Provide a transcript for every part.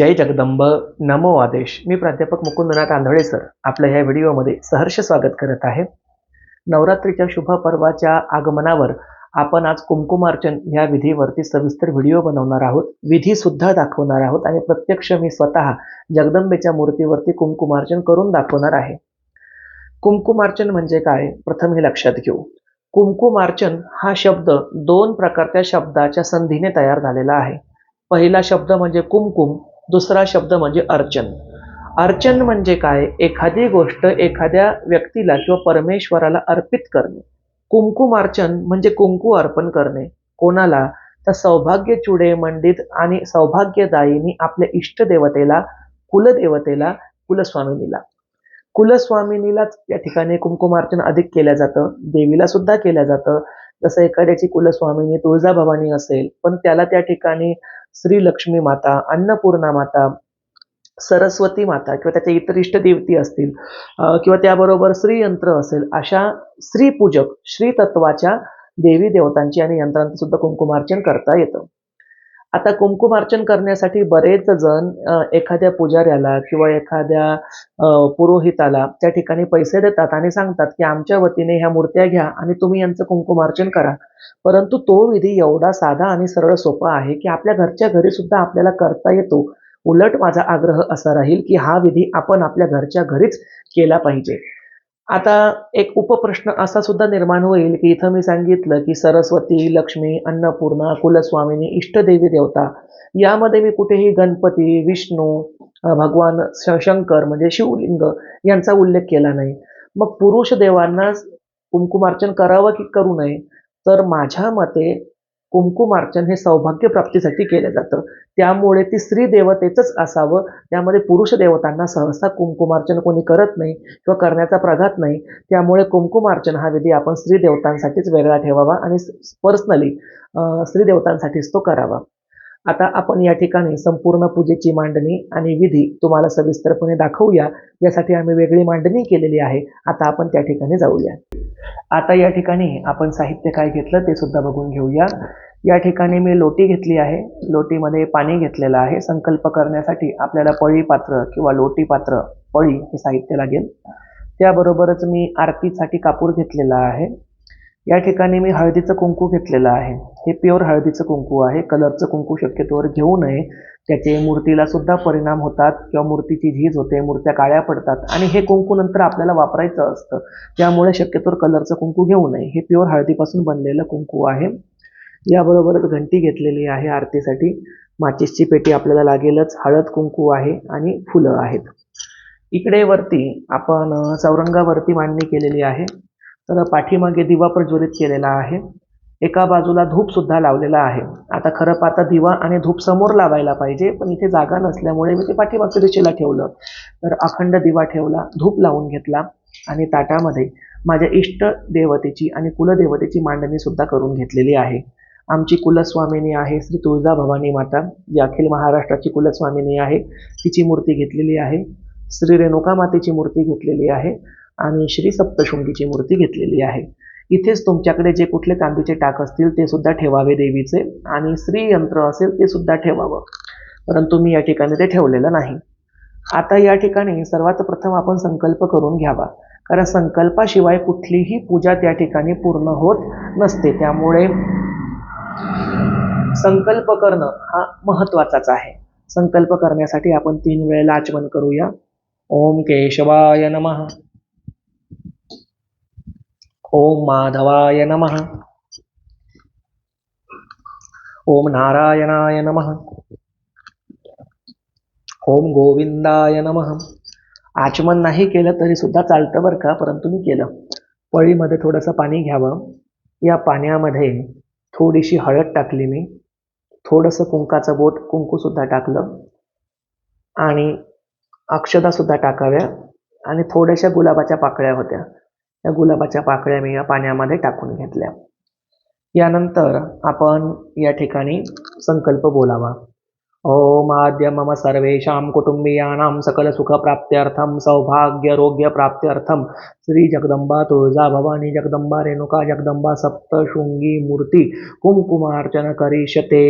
जय जगदंब. नमो आदेश. मी प्राध्यापक मुकुंदनाथ आंधळे सर आपल्या ह्या व्हिडिओमध्ये सहर्ष स्वागत करत आहे. नवरात्रीच्या शुभ पर्वाच्या आगमनावर आपण आज कुंकुमार्चन ह्या विधीवरती सविस्तर व्हिडिओ बनवणार आहोत. विधी सुद्धा दाखवणार आहोत आणि प्रत्यक्ष मी स्वतः जगदंबेच्या मूर्तीवरती कुंकुमार्चन करून दाखवणार आहे. कुंकुमार्चन म्हणजे काय? प्रथम हे लक्षात घेऊ. कुंकुमार्चन हा शब्द दोन प्रकारच्या शब्दाच्या संधीने तयार झालेला आहे. पहिला शब्द म्हणजे कुमकुम दुसरा शब्द म्हणजे अर्चन. अर्चन म्हणजे काय? एखादी गोष्ट एखाद्या व्यक्तीला किंवा परमेश्वराला अर्पित करणे. कुंकुमार्चन म्हणजे कुंकू अर्पण करणे. कोणाला? तर सौभाग्य चुडे मंडित आणि सौभाग्यदायीनी आपल्या इष्टदेवतेला कुलदेवतेला कुलस्वामिनीला. कुलस्वामिनीलाच या ठिकाणी कुंकुमार्चन अधिक केलं जातं. देवीला सुद्धा केलं जातं. जसं एखाद्याची कुलस्वामिनी तुळजाभवानी असेल पण त्याला त्या ठिकाणी श्री लक्ष्मी माता अन्नपूर्णा माता सरस्वती माता किंवा त्याच्या इतर इष्ट देवती असतील किंवा त्याबरोबर श्रीयंत्र असेल अशा श्रीपूजक श्रीतत्वाच्या देवी देवतांची आणि यंत्रांचं सुद्धा कुंकुमार्चन करता येतं. आता कुंकुमार्चन करण्यासाठी बरेच जण एखाद्या पुजाऱ्याला किंवा एखाद्या पुरोहिताला त्या ठिकाणी पैसे देतात आणि सांगतात की आमच्या वतीने ह्या मूर्त्या घ्या आणि तुम्ही यांचं कुंकुमार्चन करा. परंतु तो विधी एवढा साधा आणि सरळ सोपा आहे की आपल्या घरच्या घरी सुद्धा आपल्याला करता येतो. उलट माझा आग्रह असा राहील की हा विधी आपण आपल्या घरच्या घरीच केला पाहिजे. आता एक उपप्रश्न असा सुद्धा निर्माण होईल की इथं मी सांगितलं की सरस्वती लक्ष्मी अन्नपूर्णा कुलस्वामिनी इष्टदेवी देवता यामध्ये मी कुठेही गणपती विष्णू भगवान श- शंकर म्हणजे शिवलिंग यांचा उल्लेख केला नाही. मग पुरुष देवांना कुंकुमार्चन करावं की करू नये? तर माझ्या मते कुंकुमार्चन हे सौभाग्य प्राप्तीसाठी केलं जातं. त्यामुळे ती स्त्री देवतेचंच असावं. त्यामध्ये पुरुष देवतांना सहसा कुंकुमार्चन कोणी करत नाही किंवा करण्याचा प्रघात नाही. त्यामुळे कुंकुमार्चन हा विधी आपण स्त्री देवतांसाठीच वेगळा ठेवावा आणि पर्सनली स्त्री देवतांसाठीच तो करावा. आता आपण या ठिकाणी संपूर्ण पूजेची मांडणी आणि विधी तुम्हाला सविस्तरपणे दाखवूया. यासाठी आम्ही वेगळी मांडणी केलेली आहे. आता आपण त्या ठिकाणी जाऊया. आता या ठिकाणी आपण साहित्य काय घेतलं ते सुद्धा बघून घेऊया. या ठिकाणी मी लोटी घेतली आहे. लोटीमध्ये पाणी घेतलेलं आहे. संकल्प करण्यासाठी आपल्याला पळी पात्र किंवा लोटी पात्र पळी हे साहित्य लागेल. त्याबरोबरच मी आरतीसाठी कापूर घेतलेला आहे. या ठिकाणी मी हळदीचं कुंकू घेतलेलं आहे. हे प्युअर हळदीचं कुंकू आहे. कलरचं कुंकू शक्यतोवर घेऊ नये. त्याचे मूर्तीला सुद्धा परिणाम होतात किंवा मूर्तीची झीज होते मूर्त्या काळ्या पडतात आणि हे कुंकू नंतर आपल्याला वापरायचं असतं. त्यामुळे शक्यतोवर कलरचं कुंकू घेऊ नये. हे प्युअर हळदीपासून बनलेलं कुंकू आहे. याबरोबरच घंटी घेतलेली आहे आरतीसाठी. माचिसची पेटी आपल्याला लागेलच. हळद कुंकू आहे आणि फुलं आहेत. इकडे वरती आपण सौरंगावरती चौरंगावरती मांडणी केलेली आहे. तर पाठीमागे दिवा प्रज्वलित केलेला आहे. एका बाजूला धूप सुद्धा लावलेला आहे. आता खरं पाहता दिवा आणि धूप समोर लावायला पाहिजे पण इथे जागा नसल्यामुळे मी ते पाठीमागच्या दिशेला ठेवलं. तर अखंड दिवा ठेवला धूप लावून घेतला आणि ताटामध्ये माझ्या इष्ट देवतेची आणि कुलदेवतेची मांडणी सुद्धा करून घेतलेली आहे. आमची कुलस्वामिनी आहे श्री तुळजाभवानी माता. जी अखिल महाराष्ट्राची कुलस्वामिनी आहे. तिची मूर्ती घेतलेली आहे. श्री रेणुका मातेची मूर्ती घेतलेली आहे आणि श्री सप्तशृंगीची मूर्ती घेतलेली आहे. इथेच तुमच्याकडे जे कुठले चांदीचे टाक असतील ते सुद्धा ठेवावे देवीचे आणि श्री यंत्र असेल ते सुद्धा ठेवावं. परंतु मी या ठिकाणी ते ठेवलेलं नाही. आता या ठिकाणी सर्वात प्रथम आपण संकल्प करून घ्यावा. कारण संकल्पाशिवाय कुठलीही पूजा त्या ठिकाणी पूर्ण होत नसते. त्यामुळे संकल्प करणं हा महत्वाचाच आहे. संकल्प करण्यासाठी आपण तीन वेळेला आचमन करूया. ओम केशवाय नम. ओम माधवाय नम. ओम नारायणाय नम. ओम गोविंदाय नम. आचमन नाही केलं तरी सुद्धा चालतं बरं का? परंतु मी केलं. पळीमध्ये थोडंसं पाणी घ्यावं. या पाण्यामध्ये थोडीशी हळद टाकली मी. थोडंसं कुंकाचं बोट कुंकूसुद्धा टाकलं. आणि अक्षदासुद्धा टाकाव्या. आणि थोड्याशा गुलाबाच्या पाकळ्या होत्या. या गुलाबाच्या पाकळ्या मी या पाण्यामध्ये टाकून घेतल्या. यानंतर आपण या ठिकाणी संकल्प बोलावा. ओम आद्य मम सर्वेषां कुटुंबीयानां सकलसुखप्राप्त्यर्थं सौभाग्यरोग्यप्राप्त्यर्थं श्री जगदंबा तुळजा भवानी जगदंबा रेणुका जगदंबा सप्तशृंगी मूर्ती कुंकुमार्चन करिष्यते।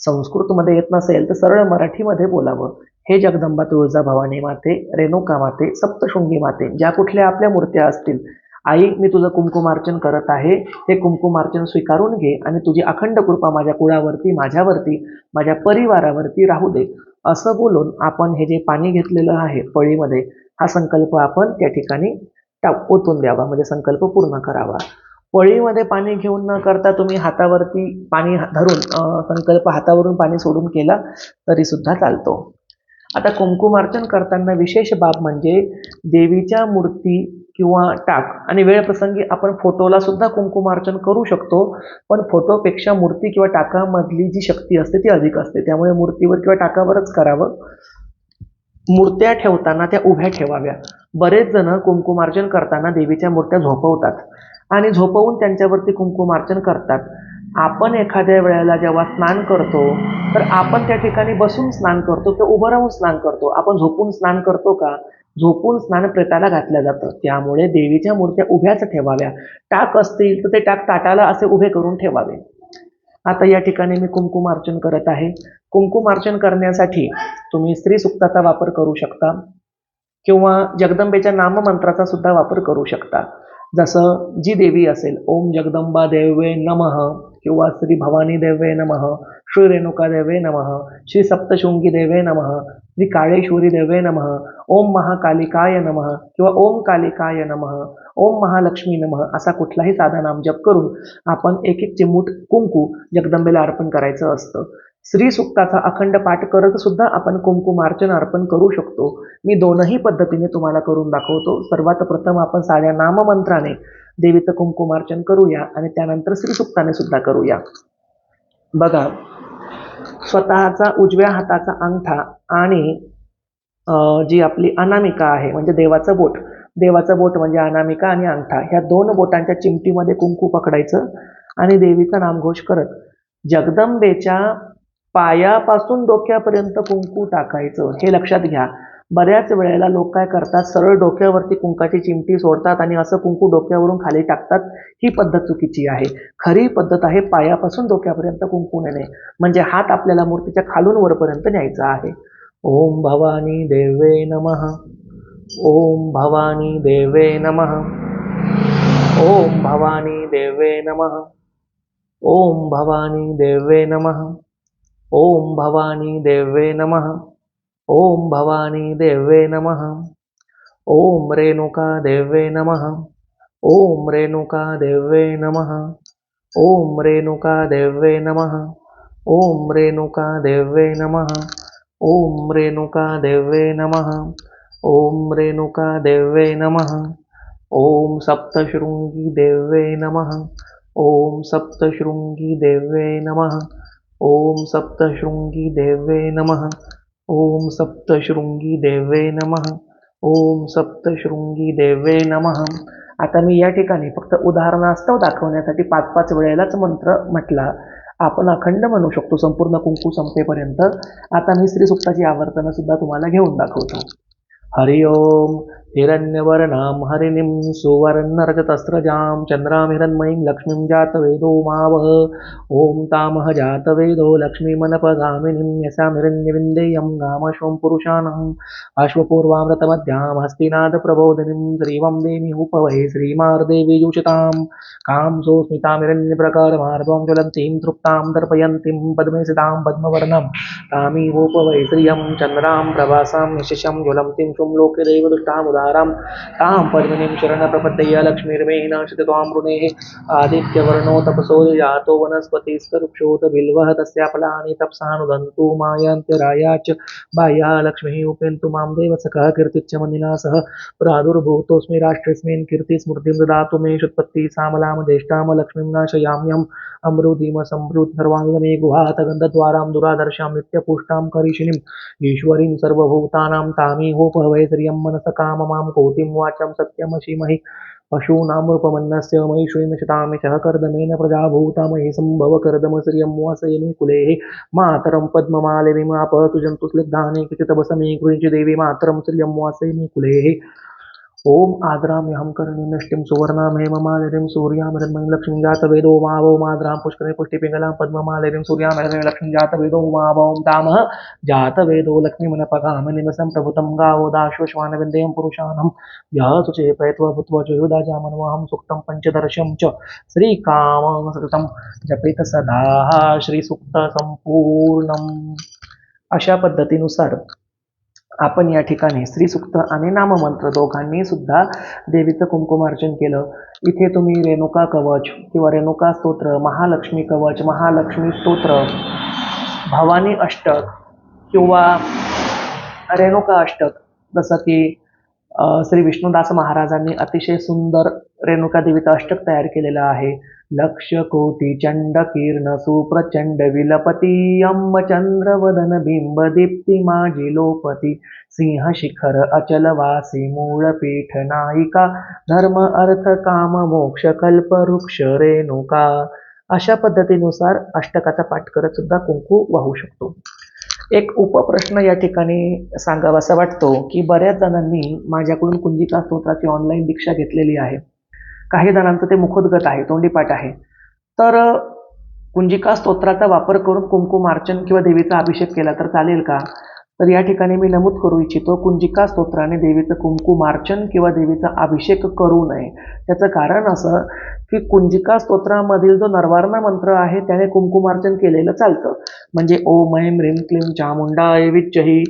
संस्कृतमध्ये येत नसेल तर सरळ मराठीमध्ये बोलावं. हे जगदंबा तुळजा भवानी माते रेणुका माते सप्तशृंगी माते ज्या कुठल्या आपल्या मूर्त्या असतील आई मी तुझं कुंकुमार्चन करत आहे. हे कुंकुमार्चन स्वीकारून घे आणि तुझी अखंड कृपा माझ्या कुळावरती माझ्यावरती माझ्या परिवारावरती राहू दे. असं बोलून आपण हे जे पाणी घेतलेलं आहे पळीमध्ये हा संकल्प आपण त्या ठिकाणी टाक ओतून द्यावा. म्हणजे संकल्प पूर्ण करावा. पळीमध्ये पाणी घेऊन न करता तुम्ही हातावरती पाणी धरून संकल्प हातावरून पाणी सोडून केला तरी सुद्धा चालतो. आता कुंकुमार्चन करताना विशेष बाब म्हणजे देवीच्या मूर्ती किंवा टाक. आणि वेळप्रसंगी आपण फोटोला सुद्धा कुंकुमार्चन करू शकतो पण फोटोपेक्षा मूर्ती किंवा टाकामधली जी शक्ती असते ती अधिक असते. त्यामुळे मूर्तीवर किंवा टाकावरच करावं. मूर्त्या ठेवताना त्या उभ्या ठेवाव्या. बरेच जण कुंकुमार्चन करताना देवीच्या मूर्त्या झोपवतात आणि झोपवून त्यांच्यावरती कुंकुमार्चन करतात. आपण एखाद्या वेळेला जेव्हा स्नान करतो तर आपण त्या ठिकाणी बसून स्नान करतो किंवा उभं राहून स्नान करतो. आपण झोपून स्नान करतो का? झोपून स्नानप्रेताला घातलं जातं. त्यामुळे देवीच्या मूर्त्या उभ्याच ठेवाव्या. टाक असतील तर ते टाक ताटाला असे उभे करून ठेवावे. आता या ठिकाणी मी कुंकुमार्चन करत आहे. कुंकुमार्चन करण्यासाठी तुम्ही स्त्री सुक्ताचा वापर करू शकता. किंवा जगदंबेच्या नाममंत्राचा सुद्धा वापर करू शकता. जसं जी देवी असेल ओम जगदंबा देवे नमः. किंवा श्री भवानी देवे नमः श्री रेणुका देवे नमः श्री सप्तशृंगी देवे नमः श्री काळेश्वरी देवे नमः ओम महाकालिकाय नमः किंवा ओम कालिकाय नमः ओम महालक्ष्मी नमः असा कुठलाही साधा नाम जप करून आपण एक एक चिमूट कुंकू जगदंबेला अर्पण करायचं असतं. श्री सुक्ताचा अखंड पाठ करत सुद्धा आपण कुंकुमार्चन अर्पण करू शकतो. मी दोनही पद्धतीने तुम्हाला करून दाखवतो. सर्वात प्रथम आपण साध्या नाममंत्राने देवीचं कुंकुमार्चन करूया आणि त्यानंतर श्रीसुक्ताने सुद्धा करूया. बघा स्वतःचा उजव्या हाताचा अंगठा आणि जी आपली अनामिका आहे म्हणजे देवाचं बोट. देवाचं बोट म्हणजे अनामिका आणि अंगठा. ह्या दोन बोटांच्या चिमटीमध्ये कुंकू पकडायचं आणि देवीचा नामघोष करत. जगदंबेच्या पायापासून डोक्यापर्यंत कुंकू टाकायचं. हे लक्षात घ्या. बऱ्याच वेळेला लोक काय करतात? सरळ डोक्यावरती कुंकाची चिमटी सोडतात आणि असं कुंकू डोक्यावरून खाली टाकतात. ही पद्धत चुकीची आहे. खरी पद्धत आहे पायापासून डोक्यापर्यंत कुंकू नेणे. म्हणजे हात आपल्याला मूर्तीच्या खालून वरपर्यंत न्यायचा आहे. ओम भवानी देवे नमः. ओम भवानी देवे नमः. ओम भवानी देवे नमः. ओम भवानी देवे नमः. ओम भवानी देवे नमः ओम भवानी देवे नमः ओम रेणुका देवे नमः ओम रेणुका देवे नमः ओम रेणुका देवे नमः ओम रेणुका देवे नमः ओम रेणुका देवे नमः ओम रेणुका देवे नमः ओम सप्तशृंगी देवे नमः ओम सप्तशृंगी देवे नमः ओम सप्तशृंगी देवे नमः। ओम सप्तशृंगी देवे नमः। ओम सप्तशृंगी देवे नमः। आता मी या ठिकाणी फक्त उदाहरणास्तव दाखवण्यासाठी पाच पाच वेळेलाच मंत्र म्हटला. आपण अखंड म्हणू शकतो संपूर्ण कुंकू संपेपर्यंत. आता मी श्री सुक्ताची आवर्तनं सुद्धा तुम्हाला घेऊन दाखवतो. हरि ओम हिरण्यवर्णां हरिणीं सुवर्णरजतस्रजां चन्द्रां हिरण्मयीं लक्ष्मीं जातवेदो मावह ॐ तामह जातवेदो लक्ष्मीमनपगामिनीं यसां हिरण्यविन्देयं गामश्वं पुरुषाणाम् अश्वपूर्वामृतमध्यां हस्तिनादप्रबोधिनीं श्रीवं देवी उपवहे श्रीमार्देवीयूषितां कां सोऽस्मितामिरण्यप्रकारमार्द्वं ज्वलन्तीं तृप्तां दर्पयन्तीं पद्मेसितां पद्मवर्णं तामीवोपवै श्रियं चन्द्रां प्रभासां निशिशं ज्वलन्तीं शुं लोके दैवदुष्टामुदारां तां पद्मिनीं शरणप्रपद्यय लक्ष्मीर्मे नाशति आदित्यवर्णो तपसो जातो वनस्पतिस्तरुक्षोत बिल्वः तस्याफलानि तप्सानुदन्तु मायान्त्यराया च। बाह्या लक्ष्मीः उपेन्तु मां देवसखः कीर्तिच्च मन्दिना सह। प्रादुर्भूतोऽस्मि राष्ट्रेऽस्मिन् कीर्तिस्मृतिं ददातु मे शुत्पत्ति सामलां ज्येष्ठां लक्ष्मीं नाशयाम्यहम्। अमृतिम सम्भृत सर्वाङ्गमे गन्धद्वारां दुरादर्शां नित्यपुष्टां करिषिणीम् ईश्वरीं सर्वभूतानां तामीहोपहवै श्रियं मनसकाम मां कोटिं वाचं सत्यमशिमहि पशूनामृपमन्नस्य मयि श्रीमशतामिषः कर्दमेन प्रजाभूता मयि सम्भव कर्दम श्रियं वासयमि कुलेः। मातरं पद्ममालिनीमापतु जन्तु स्निग्धानि किचितवसमे गृहीचि देवी मातरं श्रियं वासयमि कुलेः। ओम आद्राम्यहं कर्णिनष्टिं सुवर्णां हेममालिनीं सूर्यां हृन्मयीं लक्ष्मीं जातवेदो मावो माद्रां पुष्करे पुष्टिपिङ्गलां पद्ममालिनीं सूर्यां हृन्मयीं जात जातवेदो लक्ष्मी दामः जातवेदो लक्ष्मीमनपगामनिमसं प्रभुतं गावो दाश्वश्वानविन्देयं सुचे पैत्व प्रयत्व भूत्वा जामनवाहम सुक्तं पञ्चदर्शं च श्रीकामं सततं जपित सदा श्रीसुक्त संपूर्णम अशा पद्धतीनुसार आपण या ठिकाणी श्रीसूक्त आणि नाममंत्र दोघांनी सुद्धा देवीचं कुंकुमार्चन केलं. इथे तुम्ही रेणुका कवच किंवा रेणुका स्तोत्र महालक्ष्मी कवच महालक्ष्मी स्तोत्र भवानी अष्टक किंवा रेणुका अष्टक. जसं की श्री विष्णुदास महाराजांनी अतिशय सुंदर रेणुका देवीचा अष्टक तयार केलेला आहे. लक्ष कोटी चंड कीर्ण सुप्रचंड विलपती अम्म चंद्र वदन बिंब दीप्ती माझी लोपती सिंह शिखर अचलवासी मूळ पीठ नायिका धर्म अर्थ काम मोक्ष कल्प वृक्ष रेणुका. अशा पद्धतीनुसार अष्टकाचा पाठ करत सुद्धा कुंकू वाहू शकतो. एक उपप्रश्न या ठिकाणी सांगावासा वाटतो की बऱ्याच जणांनी माझ्याकडून कुंजिका स्तोत्राची ऑनलाईन दीक्षा घेतलेली आहे. काही जणांचं ते मुखोद्गत आहे तोंडीपाठ आहे. तर कुंजिका स्तोत्राचा वापर करून कुंकुमार्चन किंवा देवीचा अभिषेक केला तर चालेल का? तर या ठिकाणी मी नमूद करू इच्छितो कुंजिका स्तोत्राने देवीचं कुंकुमार्चन किंवा देवीचा अभिषेक करू नये. त्याचं कारण असं की कुंजिका स्तोत्रामधील जो नरवारणा मंत्र आहे त्याने कुंकुमार्चन केलेलं चालतं. म्हणजे ओम ऐं ह्रीं क्लीम चामुंडा विच्चही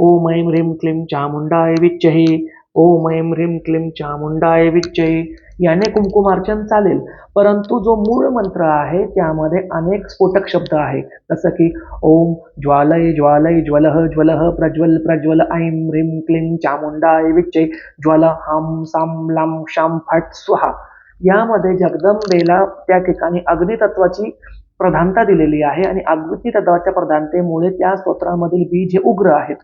ओम ऐं ह्रीं क्लीं चामुंडा विच्चही ओम ऐम ह्रीम क्लीं चामुंडाय विच्चही याने कुंकुमार्चन चालेल परंतु जो मूळ मंत्र आहे त्यामध्ये अनेक स्फोटक शब्द आहे जसं की ओम ज्वालय ज्वालय ज्वलह ज्वलह प्रज्वल प्रज्वल ऐं ह्रीम क्लीं चामुंडाय विच्चय ज्वल हम साम लाम शाम फट स्वाहा। यामध्ये जगदंबेला त्या ठिकाणी अग्नितत्वाची प्रधानता दिलेली आहे आणि अग्नितत्वाच्या प्रधानतेमुळे त्या स्तोत्रामधील बीज हे उग्र आहेत।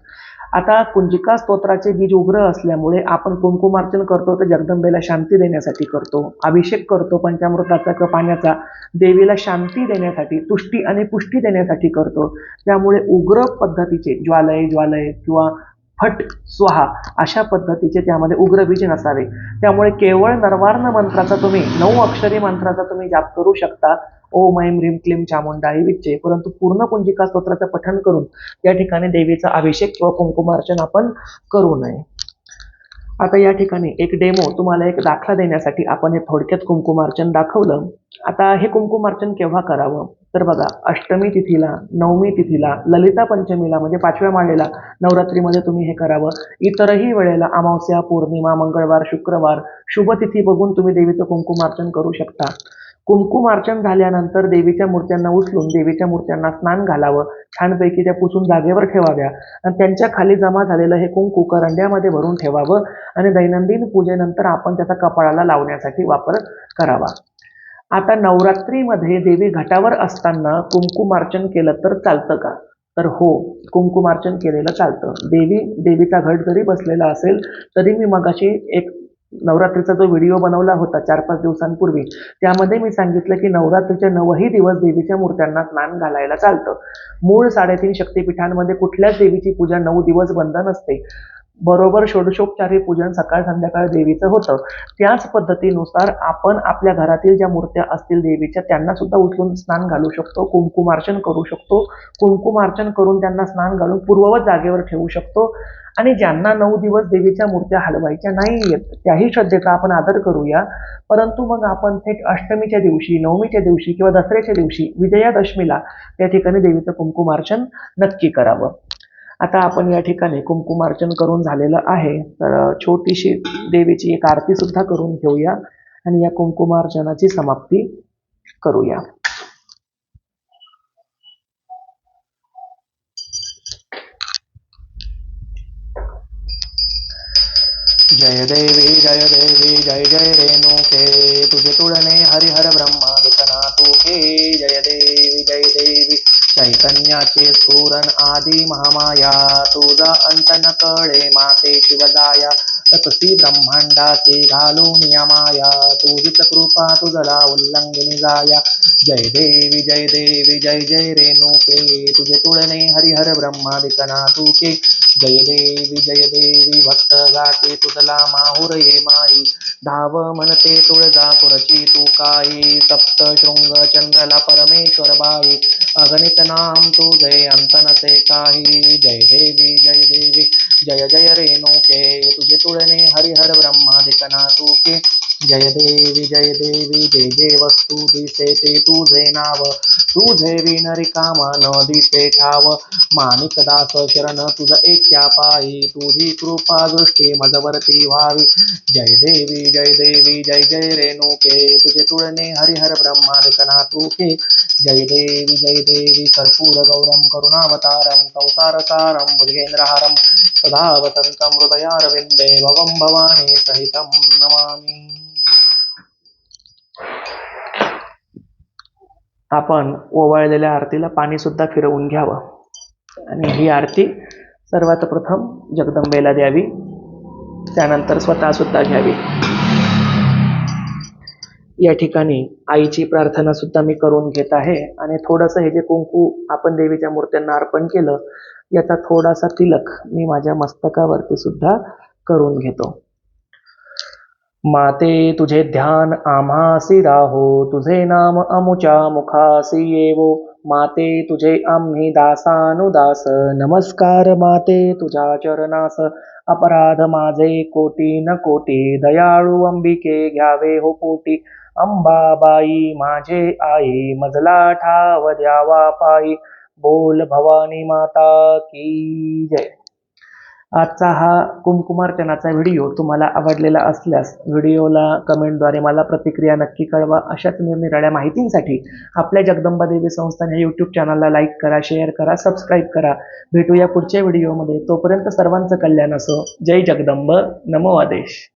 आता कुंजिका स्तोत्राचे बीज उग्र असल्यामुळे आपण कुंकुमार्चन करतो तर जगदंबेला शांती देण्यासाठी करतो अभिषेक करतो पंचामृताचा किंवा पाण्याचा देवीला शांती देण्यासाठी तुष्टी आणि पुष्टी देण्यासाठी करतो. त्यामुळे उग्र पद्धतीचे ज्वालय ज्वालय किंवा फट स्वाहा अशा पद्धतीचे त्यामध्ये उग्र बीज नसावे. त्यामुळे केवळ नरवार्ण मंत्राचा तुम्ही नऊ अक्षरी मंत्राचा तुम्ही जाप करू शकता. ओम ऐं ह्रीं क्लीं चामुंडाई विच्चे. परंतु पूर्ण कुंजिका स्तोत्राचं पठण करून या ठिकाणी देवीचा अभिषेक किंवा कुंकुमार्चन आपण करू नये. आता या ठिकाणी एक डेमो तुम्हाला एक दाखला देण्यासाठी आपण हे थोडक्यात कुंकुमार्चन दाखवलं. आता हे कुंकुमार्चन केव्हा करावं? तर बघा अष्टमी तिथीला नवमी तिथीला ललिता पंचमीला म्हणजे पाचव्या माळेला नवरात्रीमध्ये तुम्ही हे करावं. इतरही वेळेला अमावस्या पौर्णिमा मंगळवार शुक्रवार शुभ तिथी बघून तुम्ही देवीचं कुंकुमार्चन करू शकता. कुंकुमार्चन झाल्यानंतर देवीच्या मूर्त्यांना उचलून देवीच्या मूर्त्यांना स्नान घालावं छानपैकी त्या पुसून जागेवर ठेवाव्या. आणि त्यांच्या खाली जमा झालेलं हे कुंकू करंड्यामध्ये भरून ठेवावं आणि दैनंदिन पूजेनंतर आपण त्याचा कपाळाला लावण्यासाठी वापर करावा. आता नवरात्रीमध्ये देवी घटावर असताना कुंकुमार्चन केलं तर चालतं का? तर हो कुंकुमार्चन केलेलं चालतं. देवी देवीचा घट जरी बसलेला असेल तरी मी मगाशी एक नवरात्रीचा जो व्हिडिओ बनवला होता चार पाच दिवसांपूर्वी त्यामध्ये मी सांगितलं की नवरात्रीचे नवही दिवस देवीच्या मूर्त्यांना स्नान घालायला चालतं. मूळ साडेतीन शक्तिपीठांमध्ये कुठल्याच देवीची पूजा नऊ दिवस बंद नसते. बरोबर षोडशोपचारी पूजन सकाळ संध्याकाळ देवीचं होतं. त्याच पद्धतीनुसार आपण आपल्या घरातील ज्या मूर्त्या असतील देवीच्या त्यांना सुद्धा उचलून स्नान घालू शकतो कुंकुमार्चन करू शकतो. कुंकुमार्चन करून त्यांना स्नान घालून पूर्ववत जागेवर ठेवू शकतो. आणि ज्यांना नऊ दिवस देवीच्या मूर्त्या हलवायच्या नाही आहेत त्याही श्रद्धेचा आपण आदर करूया. परंतु मग आपण थेट अष्टमीच्या दिवशी नवमीच्या दिवशी किंवा दसऱ्याच्या दिवशी विजयादशमीला त्या ठिकाणी देवीचं कुंकुमार्चन नक्की करावं. आता आपण या ठिकाणी कुंकुमार्चन करून झालेलं आहे. तर छोटीशी देवीची एक आरती सुद्धा करून घेऊया आणि या कुंकुमार्चनाची समाप्ती करूया. जय देवी जय देवी जय जय रेणुके. तुझे तुळणे हरिहर ब्रह्मा विकना हे जय देवी जय देवी. चैतन्याचे स्फुरण आदी महामाया तुझा अंत न कळे माते शिवदाया ततसी ब्रह्मांडाचे घालून या माया तुझीच कृपा तुझला उल्लंघनी जाया. जय देवी जय देवी जय जय रेणुके तुझे तुळणे हरिहर ब्रह्मादिकना तुके जय देवी जय देवी भक्त गाते तुझला माहुर ये माई. धाव म्हणते तुळजापुरची तू काही सप्त शृंग चंद्रला परमेश्वर बाई. अगणित नाम तुझे अंत नसे काही जय देवी जय देवी जय जय रेणुके तुझे तुळणे हरिहर ब्रह्मादिकना के जय देवी जय देवी जय जय वस्तू दिसे ते तुझे नाव तुझे विण रिकामा न दिसे ठाव. माणिक दास शरण तुझ एक्या पायी तुझी कृपा दृष्टी मजवरती व्हावी. जय देवी जय देवी जय जय रेणुके तुझे तुळणे हरिहर ब्रह्मादिकना तुके जय देवी जय देवी कर्पूर गौरम करुणावतारम संसार सारम भुजगेंद्रहारम सदा वसंतं हृदयारविन्दे भवं भवानी सहितं नमामि. आपण ओवाळलेल्या आरतीला पाणीसुद्धा फिरवून घ्यावं. आणि ही आरती सर्वात प्रथम जगदंबेला द्यावी. त्यानंतर स्वतःसुद्धा घ्यावी. या ठिकाणी आईची प्रार्थना सुद्धा मी करून घेत आहे. आणि थोडंसं हे जे कुंकू आपण देवीच्या मूर्त्यांना अर्पण केलं याचा थोडासा तिलक मी माझ्या मस्तकावरती सुद्धा करून घेतो. माते तुझे ध्यान आम्हासी राहो तुझे नाम अमुच्या मुखासी येवो. माते तुझे आम्ही दासानुदास नमस्कार माते तुझ्या चरणास. अपराध माझे कोटी न कोटी दयाळू अंबिके घ्यावे हो पोटी. अंबाबाई माझे आई मजला ठाव द्यावा पायी. बोल भवानी माता की जय. आजचा हा कुमकुमार्चनाचा व्हिडिओ तुम्हाला आवडलेला असल्यास व्हिडिओला कमेंटद्वारे मला प्रतिक्रिया नक्की कळवा. अशाच निरनिराळ्या माहितींसाठी आपल्या जगदंबा देवी संस्थान या यूट्यूब चॅनलला लाईक करा शेअर करा सबस्क्राईब करा. भेटूया पुढच्या व्हिडिओमध्ये. तोपर्यंत सर्वांचं कल्याण असो. जय जगदंब. नमो आदेश.